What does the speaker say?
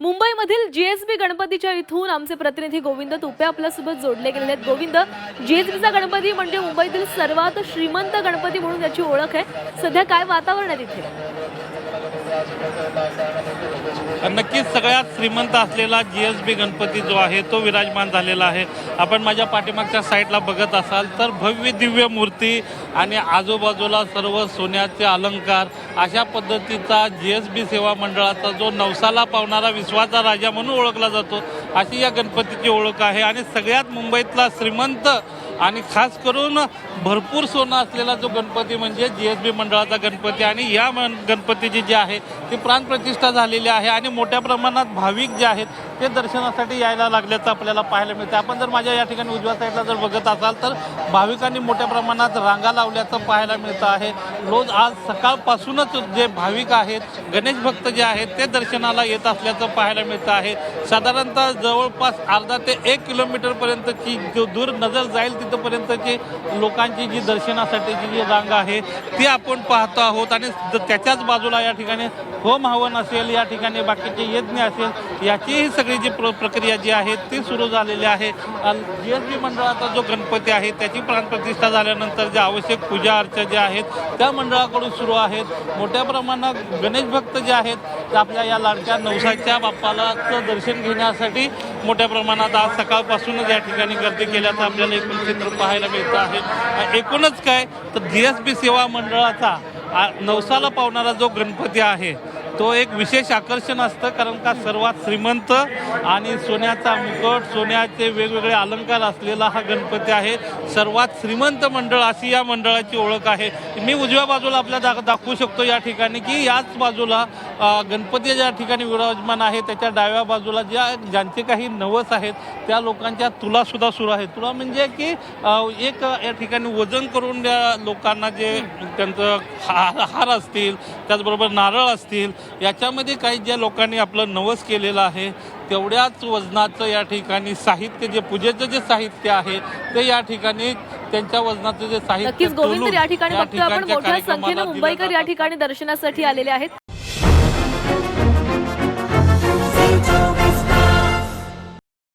मुंबईमधील जीएसबी गणपतीच्या इथून आमचे प्रतिनिधी गोविंद तुपे आपल्यासोबत जोडले गेलेले आहेत. गोविंद जीएसबीचा गणपती म्हणजे मुंबईतील सर्वात श्रीमंत गणपती म्हणून याची ओळख आहे. सध्या काय वातावरण आहे तिथे? नक्कीच सगळ्यात श्रीमंत असलेला जी एस बी गणपती जो आहे तो विराजमान झालेला आहे. आपण माझ्या पाठीमागच्या साईडला बघत असाल तर भव्य दिव्य मूर्ती आणि आजूबाजूला सर्व सोन्याचे अलंकार अशा पद्धतीचा जी एस बी सेवा मंडळाचा जो नवसाला पावणारा विश्वाचा राजा म्हणून ओळखला जातो अशी या गणपतीची ओळख आहे. आणि सगळ्यात मुंबईतला श्रीमंत आणि खास करून भरपूर सोनं असलेला जो गणपती म्हणजे जी एस बी मंडळाचा गणपती आणि या गणपतीची जी आहे ती प्राणप्रतिष्ठा झालेली आहे आणि मोठ्या प्रमाणात भाविक जे आहेत ते दर्शनासाठी यायला लागल्याचं आपल्याला पाहायला मिळतं आपण जर माझ्या या ठिकाणी उजव्या साईडला जर बघत असाल तर भाविकांनी मोठ्या प्रमाणात रांगा लावल्याचं पाहायला मिळतं आहे. रोज आज सकाळपासूनच जे भाविक आहेत गणेश भक्त जे आहेत ते दर्शनाला येत असल्याचं पाहायला मिळतं आहे. साधारणतः जवळपास अर्धा ते एक किलोमीटरपर्यंतची जो दूर नजर जाईल तिथपर्यंतची लोकांची जी दर्शनासाठीची जी रांग आहे ती आपण पाहतो आहोत. आणि त्याच्याच बाजूला या ठिकाणी होम हवन असेल या ठिकाणी बाकीचे यज्ञ असेल याचीही सगळी जी प्र प्रक्रिया जी आहे ती सुरू झालेली आहे. जी एस बी मंडळाचा जो गणपती आहे त्याची प्राणप्रतिष्ठा झाल्यानंतर जे आवश्यक पूजा अर्चा ज्या आहेत त्या मंडळाकडून सुरू आहेत. मोठ्या प्रमाणात गणेश भक्त जे आहेत ते आपल्या या लाडक्या नवसाच्या बाप्पालाचं दर्शन घेण्यासाठी मोठ्या प्रमाणात आज सकाळपासूनच या ठिकाणी गर्दी केल्याचं आपल्याला एकूण चित्र पाहायला मिळतं आहे. एकूणच काय? तर जी एस बी सेवा मंडळाचा नवसाला पावणारा जो गणपती आहे तो एक विशेष आकर्षण असतं कारण का सर्वात श्रीमंत आणि सोन्याचा मुकुट सोन्याचे वेगवेगळे अलंकार असलेला हा गणपती आहे. सर्वात श्रीमंत मंडळ अशी या मंडळाची ओळख आहे. मी उजव्या बाजूला आपल्या दा दाखवू शकतो या ठिकाणी की याच बाजूला गणपती ज्या ठिकाणी विराजमान आहे त्याच्या डाव्या बाजूला ज्या ज्यांचे काही नवस आहेत त्या लोकांच्या तुलासुद्धा सुरू आहे. तुला म्हणजे की एक या ठिकाणी वजन करून लोकांना जे त्यांचं हार हार असतील त्याचबरोबर नारळ असतील याच्यामध्ये काही ज्या लोकांनी आपलं नवस केलेलं आहे तेवढ्याच वजनाचं या ठिकाणी साहित्य जे पूजेचं जे साहित्य आहे ते या ठिकाणी त्यांच्या वजनाचं जे साहित्य नक्कीच गोविंद या ठिकाणी आपण मोठ्या संख्येनं मुंबईकर या. ठिकाणी दर्शनासाठी आलेले आहेत